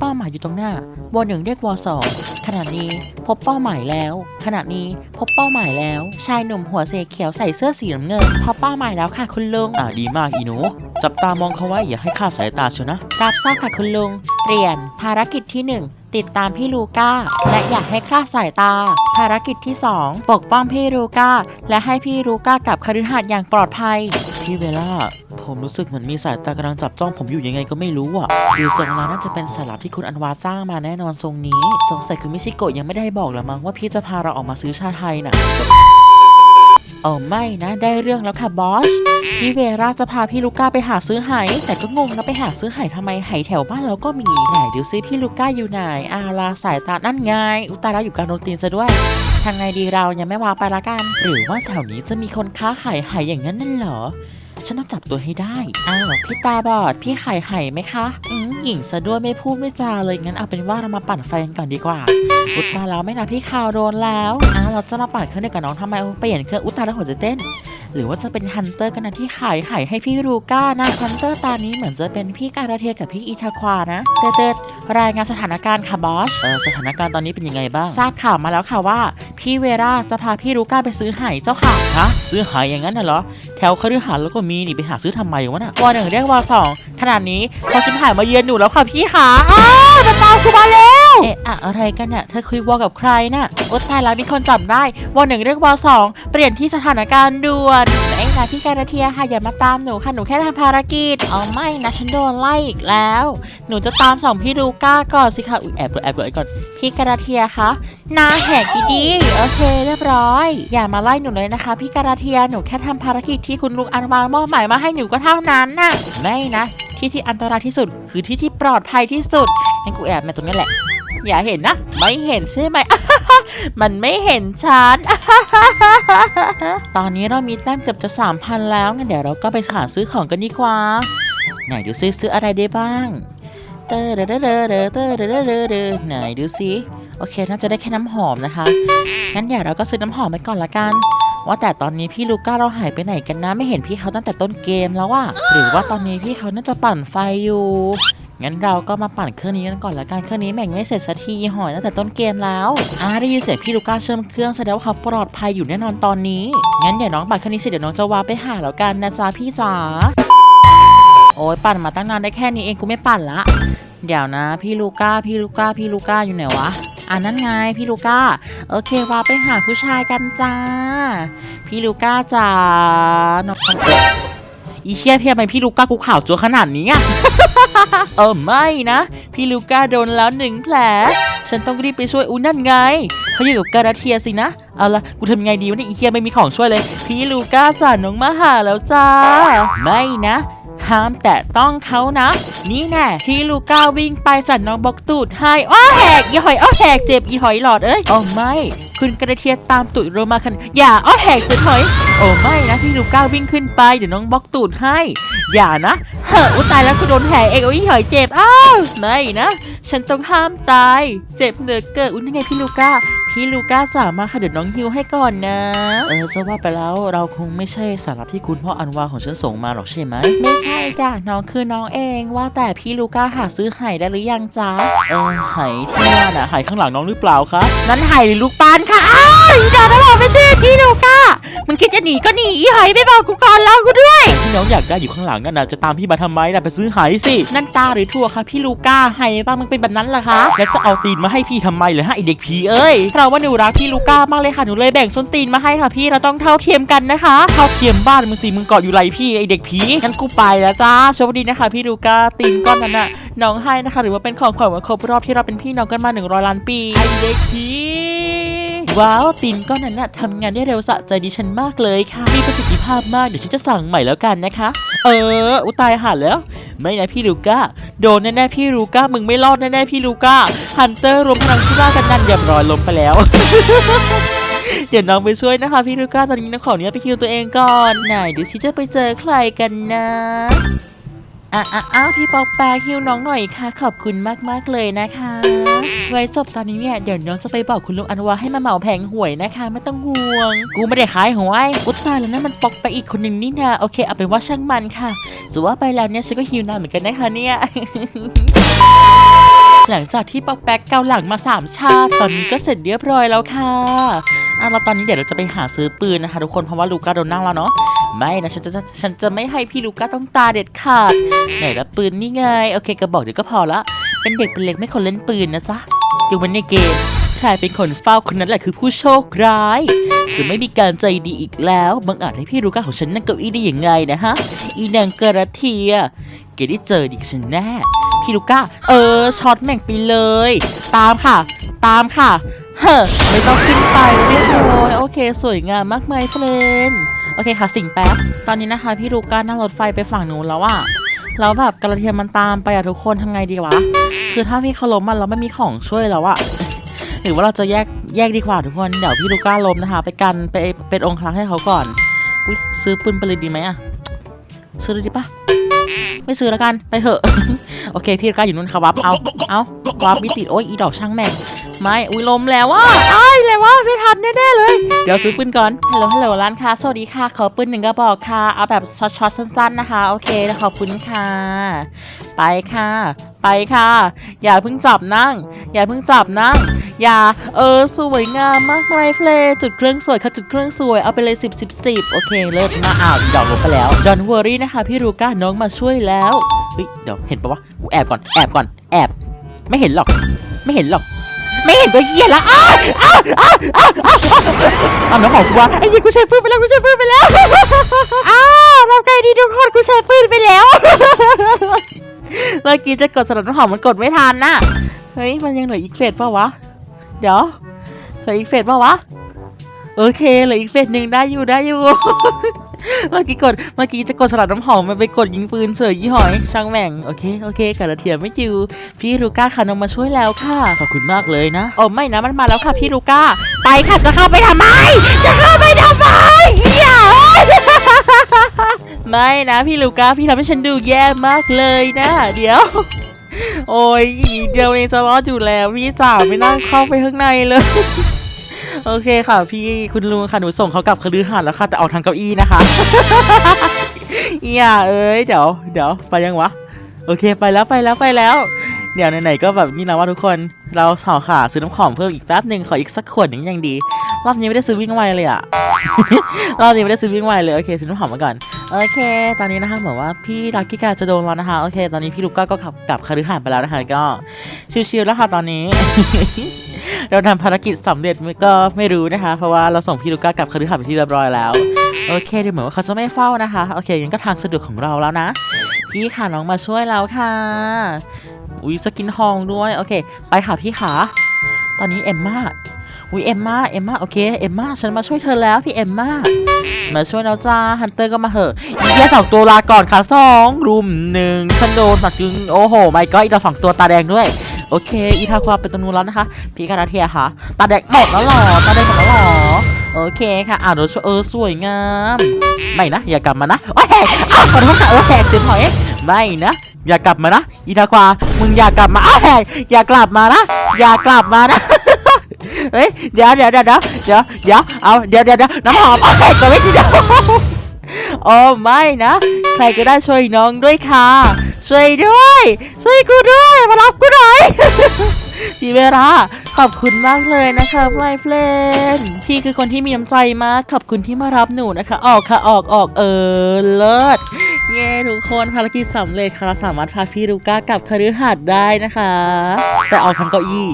เป้าหมายอยู่ตรงหน้าวอหนึ่งเรียกวอสองขณะนี้พบเป้าหมายแล้ว ขณะนี้พบเป้าหมายแล้ว ชายหนุ่มหัวเสเขียวใส่เสื้อสีน้ำเงินพบเป้าหมายแล้วค่ะคุณลุงอ่าดีมากอีหนู จับตามองเขาไว้อย่าให้คลาดสายตาเชียวนะรับทราบค่ะคุณลุงเปลี่ยนภารกิจที่หนึ่งติดตามพี่ลูก้า และอย่าให้คลาดสายตา ภารกิจที่สองปกป้องพี่ลูก้า และให้พี่ลูก้ากลับคฤหาสน์อย่างปลอดภัย พี่เวล่า ผมรู้สึกเหมือนมีสายตากำลังจับจ้องผมอยู่ยังไงก็ไม่รู้อะดูทรงแล้วน่าจะเป็นสลับที่คุณอันวาสร้างมาแน่นอนทรงนี้ สงสัยคือมิชิโกะยังไม่ได้บอกหรอมั้งว่าพี่จะพาเราออกมาซื้อชาไทยน่ะเออไม่นะได้เรื่องแล้วค่ะบอสพี่เวราจะพาพี่ลูก้าไปหาซื้อไหแต่ก็งงนะไปหาซื้อไหทำไมไหแถวบ้านเราก็มีไหนดูซิพี่ลูก้าอยู่ไหนอาลาสายตานั่นไง อุตาราอยู่กลางโนตีนซะด้วย ทางไงดีเรายังไม่วางไปละกัน หรือว่าแถวนี้จะมีคนค้าขายไหอย่างนั้นนั่นเหรอ ฉันต้องจับตัวให้ได้ อ้าวพี่ตาบอด พี่ขายไหไหมคะอืมหญิงซะด้วยไม่พูดไม่จาเลยงั้นเอาเป็นว่าเรามาปั่นไฟกันก่อนดีกว่าอุตตาแล้วไม่นะพี่ข่าวโดนแล้วอ้าวเราจะมาปั่นเครื่องเดียวกับน้องทำไมเปลี่ยนเครื่องอุตตาแล้วหัวใจะเต้น หรือว่าจะเป็นฮันเตอร์กันนะที่ขายไห่ให้พี่รูก้านะฮันเตอร์ตานี้เหมือนจะเป็นพี่การาเทียกับพี่อีทาควานะเตดๆรายงานสถานการณ์ค่ะบอสเออสถานการณ์ตอนนี้เป็นยังไงบ้าง ทราบข่าวมาแล้วค่ะว่า พี่เวราจะพาพี่รูก้าไปซื้อไห่เจ้าค่ะฮะซื้อหายอย่างนั้นน่ะเหรอแถวคฤหาสน์แล้วก็มีนี่ไปหาซื้อทำไมวะน่ะวอหนึ่งเรียกวอสองขนาดนี้พอชิมหายมาเยือนหนูแล้วค่ะพี่ขาอ้าวมันตามกูมาแล้ว เอ๊ะอะอะไรกันน่ะเธอคุยวอกับใครน่ะโอ๊ตตายแล้วมีคนจับได้วอหนึ่งเรียกวอสองเปลี่ยนที่สถานการณ์ด่วน เอ้ยนะพี่การาเทียค่ะอย่ามาตามหนูค่ะหนูแค่ทำภารกิจเอาไม่นะฉันโดนไล่อีกแล้ว หนูจะตามสองพี่ลูก้าก่อนสิคะอุ๊ยแอบเลยแอบเลยก่อนพี่การาเทียคะนาแหกดีๆโอเคเรียบร้อย อย่ามาไล่หนูเลยนะคะ พี่การาเทียหนูแค่ทำภารกิจที่คุณลุงอันวามอบหมายมาให้หนูก็เท่านั้นน่ะไม่นะที่ที่อันตรายที่สุดคือที่ที่ปลอดภัยที่สุดงั้นกูแอบมาตรงนี้แหละ อย่าเห็นนะ ไม่เห็นใช่ไหม มันไม่เห็นฉัน ตอนนี้เรามีแต้มเกือบจะสามพันแล้วงั้นเดี๋ยวเราก็ไปหาซื้อของกันดีกว่า ไหนดูซิซื้ออะไรได้บ้าง เตอเดอเดอเดอเดอเตอเดอเดอเดอเดอไหนดูซิโอเค น่าจะได้แค่น้ำหอมนะคะ งั้นเดี๋ยวเราก็ซื้อน้ำหอมไปก่อนละกัน ว่าแต่ตอนนี้พี่ลูก้าเราหายไปไหนกันนะ ไม่เห็นพี่เขาตั้งแต่ต้นเกมแล้วอะหรือว่าตอนนี้พี่เขาน่าจะปั่นไฟอยู่ งั้นเราก็มาปั่นเครื่องนี้กันก่อนละกันเครื่องนี้แม่งไม่เสร็จสักทีหอยตั้งแต่ต้นเกมแล้วอ่าได้ยินเสียงพี่ลูก้าเชื่อมเครื่องแสดงว่าเขาปลอดภัยอยู่แน่นอนตอนนี้งั้นเดี๋ยวน้องปั่นเครื่องนี้เสร็จเดี๋ยวน้องจะวาร์ไปหาแล้วกันนะจ๊ะพี่จ๋าโอ้ยปั่นมาตั้งนานได้แค่นี้เองกูไม่ปั่นละเดี๋ยวนะ พี่ลูก้าพี่ลูก้าพี่ลูก้าอยู่ไหนวะอ่านั่นไงพี่ลูก้าโอเควาร์ไปหาผู้ชายกันจ้า พี่ลูก้าจ๋าน้องอีเคียเทียมไปพี่ลูก้ากูข่าวจัวขนาดนี้อะ เออไม่นะ พี่ลูก้าโดนแล้วหนึ่งแผล ฉันต้องรีบไปช่วยอูนั่นไงเขาอยู่กับการาเทียสินะ เอาละกูทำไงดีวะเนี่ยอีเคียไม่มีของช่วยเลย พี่ลูก้าจ่าน้องมาหาแล้วจ้า ไม่นะห้ามแตะต้องเขานะ นี่แน่พี่ลูก้าวิ่งไปจัดน้องบอกตูดให้อ้อแหกอีหอยอ้อแหกเจ็บอีหอยหลอดเอ้ยโอ้ไม่ คุณกระเทียตามตูดเรามาคันอย่าอ้อแหกเจ็บหอย โอ้ไม่นะพี่ลูก้าวิ่งขึ้นไปเดี๋ยวน้องบอกตูดให้ อย่านะเฮ้ออุยตายแล้วกูโดนแหกเองโอ้ยอีหอยเจ็บอ้าวไม่นะ ฉันต้องห้ามตาย เจ็บเหลือเกินอุ้ยนี่ไงพี่ลูก้าพี่ลูก้าสามารถค่ะเดี๋ยวน้องฮิวให้ก่อนนะ เออจะว่าไปแล้วเราคงไม่ใช่สารับที่คุณพ่ออันวาของฉันส่งมาหรอกใช่ไหมไม่ใช่จ้ะน้องคือน้องเองว่าแต่พี่ลูก้าหาซื้อไห่ได้หรือยังจ๊ะเออหายที่ว่าน่ะหายข้างหลังน้องหรือเปล่าคะนั่นไห่หรือลูกปานค่ะอ้าวอีดาไม่บอกไม่ตีพี่ลูก้า มึงคิดจะหนีก็หนีอีไห่ไม่บอกกูก่อนแล้วกูด้วย ที่น้องอยากได้อยู่ข้างหลังนั่นน่ะจะตามพี่มาทำไมล่ะไปซื้อหายสิ นั่นตาหรือถั่วคะพี่ลูก้าไห่ป้ามึงเป็นแบบนั้นเหรอคะแล้วจะเอาตีนมาให้พี่ทำไมเหรอฮะไอเด็กผีเอ้ยเราว่าหนูรักพี่ลูก้ามากเลยค่ะหนูเลยแบ่งส้นตีนมาให้ค่ะพี่เราต้องเท่าเทียมกันนะคะเข้าเทียมบ้านมึงสิมึงเกาะอยู่ไรพี่ไอเด็กผีงั้นกูไปแล้วจ้าโชคดีนะคะ พี่ลูก้าตีนก้อนนั้นน่ะน้องให้นะคะ หรือว่าเป็นของขวัญวันครบรอบที่เราเป็นพี่น้องกันมา100ล้านปีไอเด็กผี ว้าวตีนก้อนนั้นน่ะทำงานได้เร็วสะใจดิฉันมากเลยค่ะ มีประสิทธิภาพมากเดี๋ยวฉันจะสั่งใหม่แล้วกันนะคะ เออ อุตายหาแล้ว ไม่นะพี่ลูก้า โดนแน่ๆพี่ลูก้า มึงไม่รอดแน่ๆพี่ลูก้า ฮันเตอร์รวมพลังที่ว่ากันนั่นเรียบร้อยล้มไปแล้วเดี๋ยวน้องไปช่วยนะคะพี่ลูก้าตอนนี้น้องขออนุญาตไปคิวตัวเองก่อนไหนเดี๋ยวฉันจะไปเจอใครกันนะ อะอะอ้าวพี่ปอกแปกฮิวน้องหน่อยค่ะ ขอบคุณมากๆเลยนะคะ ไว้จบตอนนี้เนี่ยเดี๋ยวน้องจะไปบอกคุณลุงอันวาให้มาเหมาแผงหวยนะคะ ไม่ต้องห่วง กูไม่ได้ขายหวยอุยตายแล้วนะมันปอกไปอีกคนหนึ่งนี่นะโอเคเอาเป็นว่าช่างมันค่ะจะว่าไปแล้วเนี่ยฉันก็ฮิวนานเหมือนกันนะคะเนี่ยหลังจากที่ปอกแป๊กเกาหลังมาสามชาติตอนนี้ก็เสร็จเรียบร้อยแล้วค่ะอะเราตอนนี้เดี๋ยวเราจะไปหาซื้อปืนนะคะทุกคนเพราะว่าลูกาโดนนั่งแล้วเนาะ ไม่นะฉันจะฉันจะไม่ให้พี่ลูก้าต้องตาเด็ดขาดไหนละปืนนี่ไง โอเคกระบอกเดี๋ยวก็พอละ เป็นเด็กเป็นเล็กไม่ควรเล่นปืนนะจ๊ะอยู่มันในเกมใครเป็นคนเฝ้าคนนั้นแหละคือผู้โชคร้าย จะไม่มีการใจดีอีกแล้วบังอาจให้พี่ลูก้าของฉันนั่งเก้าอี้ได้ยังไงนะฮะอีนางกระเทียเกดได้เจอดิฉันแน่พี่ลูก้าเออช็อตแม่งไปเลย ตามค่ะ ตามค่ะ เฮ้อไม่ต้องขึ้นไปเรียบร้อยโอเค สวยงามมากมายเฟรนโอเคค่ะสิ่งแป๊บ ตอนนี้นะคะ พี่ลูก้านั่งรถไฟไปฝั่งนู้นแล้วอะแล้วแบบกระเทียมมันตามไปอะทุกคนทำไงดีวะ คือถ้าพี่เขาล้มมันเราไม่มีของช่วยแล้วอะหรือว่าเราจะแยกแยกดีกว่าทุกคน เดี๋ยวพี่ลูก้าล้มนะคะ ไปกันไปเป็นองค์ครักษ์ให้เขาก่อน อุ้ยซื้อปืนไปเลยดีไหมอะซื้อเลยดีปะไม่ซื้อแล้วกันไปเถอะ โอเค พี่ลูก้าอยู่นู่นค่ะวับเอาเอาวับมิติดโอ้ยอีดอกช่างแม่ง ไม่อุ้ยลมแล้วว่าอ้เลยว่าไม่ทันแน่ๆเลย เดี๋ยวซื้อปืนก่อนฮัลโหลฮัลโหลร้านค้าสวัสดีค่ะขอปืนหนึ่งกระบอกค่ะเอาแบบช็อตๆสั้น ๆนะคะ โอเคขอบคุณค่ะ ไปค่ะ ไปค่ะ อย่าเพิ่งจับนั่ง อย่าเพิ่งจับนั่งอย่าเออ สวยงามมากมายเฟลจุดเครื่องสวยค่ะจุดเครื่องสวยเอาไปเลย 10 10 10 โอเค เลิศมากอ้าวดอกลงไปแล้วดอนวอรี่นะคะ พี่รูก้าน้องมาช่วยแล้วเฮ้ยเดี๋ยวเห็นปะวะกูแอบก่อนแอบก่อนแอบ ไม่เห็นหรอก ไม่เห็นหรอก ไม่เห็นก็เหี้ยละอ้าวอ้าวอ้าวอ้าวอ้าวอ้าวน้องของกูว่าไอ้เหี้ยกูใช้ปืนไปแล้วกูใช้ปืนไปแล้วอ้าวทำไงดีทุกคนกูใช้ปืนไปแล้วเมื่อกี้จะกดสลับน้ำหอมมันกดไม่ทันน่ะเฮ้ยมันยังเหลืออีกเฟสเปล่าวะเดี๋ยวเหลืออีกเฟสเปล่าวะโอเคเหลืออีกเฟสหนึ่งได้อยู่ได้อยู่ เมื่อกี้กดเมื่อกี้จะกดสลับน้ำหอมมันไปกดยิงปืนเสือยี่หอย ช่างแม่งโอเคโอเคกระเทียมไม่จิวพี่ลูก้าค่ะนงมาช่วยแล้วค่ะขอบคุณมากเลยนะโอ้ไม่นะมันมาแล้วค่ะพี่ลูก้า ไปค่ะจะเข้าไปทำไม จะเข้าไปทำไมอย่าไม่นะพี่ลูก้าพี่ทำให้ฉันดูแย่มากเลยนะ เดี๋ยวโอ้ยอีกเดียวเองจะรอดอยู่แล้ว พี่สาวไม่นั่งเข้าไปข้างในเลย โอเคค่ะ พี่คุณลุงค่ะหนูส่งเขากลับคฤหาสน์แล้วค่ะ แต่เอาทางเก้าอี้นะคะอย่าเอ้ยเดี๋ยวเดี๋ยวไปยังวะ โอเคไปแล้วไปแล้วไปแล้วเดี๋ยวไหนๆก็แบบนี่นะว่าทุกคนเราสาวขาซื้อน้ำของเพิ่มอีกแป๊บหนึ่งขออีกสักขวดหนึ่งยังดี รอบนี้ไม่ได้ซื้อวิ่งไวเลยอะรอบนี้ไม่ได้ซื้อวิ่งไวเลยโอเคซื้อน้ำหอมมาก่อนโอเค ตอนนี้นะคะเหมือนว่าพี่ลักกี้กาจะโดนแล้วนะคะโอเค ตอนนี้พี่ลูกก้าก็ขับกลับคฤหาสน์ไปแล้วนะคะก็ชิวๆแล้วค่ะตอนนี้ เราทำภารกิจสำเร็จก็ไม่รู้นะคะ เพราะว่าเราส่งพี่ลูก้ากลับคฤหาสน์ไปนที่เรียบร้อยแล้วโอเคดูเหมือนว่าเขาจะไม่เฝ้านะคะโอเคงั้นก็ทางสะดวกของเราแล้วนะ พี่ขาน้องมาช่วยแล้วค่ะอุ้ยสกินทองด้วยโอเค ไปค่ะพี่ขาตอนนี้เอมมาอุ้ยเอมมาเอมมาโอเคเอมมาฉันมาช่วยเธอแล้วพี่เอมมามาช่วยแล้วจ้าฮันเตอร์ก็มาเหอะอีกแค่สองตัวลาก่อนค่ะสองรุมหนึ่งฉันโดนหนักจึงโอ้โหไม่ก็อีกเราสองตัวตาแดงด้วย โอเค อีทาควาเป็นตัวนูนแล้วนะคะ พี่กานาเทียค่ะ ตาแดงหมดแล้วหรอ ตาแดงหมดแล้วหรอ โอเคค่ะ อ่าเดี๋ยวเออสวยงาม ไม่นะ อย่ากลับมานะ โอ้ยแหกอ้าวขอโทษค่ะเออแหกจ็บหอย ไม่นะ อย่ากลับมานะ อีทาควา มึงอย่ากลับมาอ้าวแหกอย่ากลับมานะ อย่ากลับมานะเฮ้ย เดี๋ยวเดี๋ยวเดี๋ยวเดี๋ยวเดี๋ยวเดี๋ยวเอา เดี๋ยวเดี๋ยวน้ำหอมเอาแหกก็ไม่ทีเดียวโอ้ไม่นะ ใครก็ได้ช่วยน้องด้วยค่ะ ช่วยด้วย ช่วยกูด้วย มารับกูหน่อยพี่เวราขอบคุณมากเลยนะคะไมเฟรนพี่คือคนที่มีน้ำใจมาก ขอบคุณที่มารับหนูนะคะ ออกค่ะออกออกเออเลิศเย้ทุกคนภารกิจสำเร็จค่ะเราสามารถพาพี่ลูก้ากลับคฤหาสน์ได้นะคะ แต่เอาทางเก้าอี้